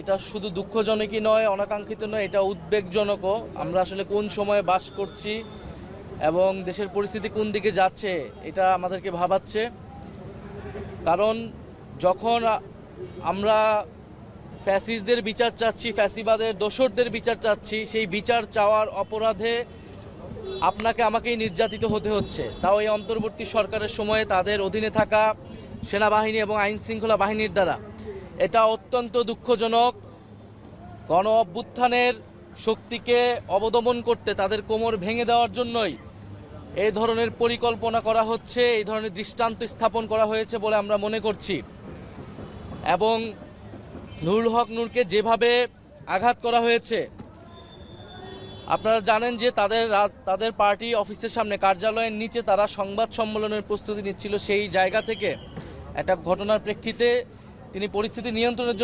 এটা শুধু দুঃখজনকই নয়, অনাকাঙ্ক্ষিত নয়, এটা উদ্বেগজনকও। আমরা আসলে কোন সময়ে বাস করছি এবং দেশের পরিস্থিতি কোন দিকে যাচ্ছে, এটা আমাদেরকে ভাবাচ্ছে। কারণ যখন আমরা ফ্যাসিস্টদের বিচার চাচ্ছি, ফ্যাসিবাদের দোসরদের বিচার চাচ্ছি, সেই বিচার চাওয়ার অপরাধে আপনাকে আমাকেই নির্যাতিত হতে হচ্ছে। তাও এই অন্তর্বর্তী সরকারের সময়ে তাদের অধীনে থাকা সেনাবাহিনী এবং আইন শৃঙ্খলা বাহিনীর দ্বারা। এটা অত্যন্ত দুঃখজনক। গণ অভ্যুত্থানের শক্তিকে অবদমন করতে তাদের কোমর ভেঙে দেওয়ার জন্যই এই ধরনের পরিকল্পনা করা হচ্ছে, এই ধরনের দৃষ্টান্ত স্থাপন করা হয়েছে বলে আমরা মনে করছি। এবং নুরুল হক নূরকে যেভাবে আঘাত করা হয়েছে, আপনারা জানেন যে তাদের তাদের পার্টি অফিসের সামনে, কার্যালয়ের নিচে তারা সংবাদ সম্মেলনের প্রস্তুতি নিচ্ছিল সেই জায়গা থেকে। একটা ঘটনার প্রেক্ষিতে তিনি পরিস্থিতি নিয়ন্ত্রণের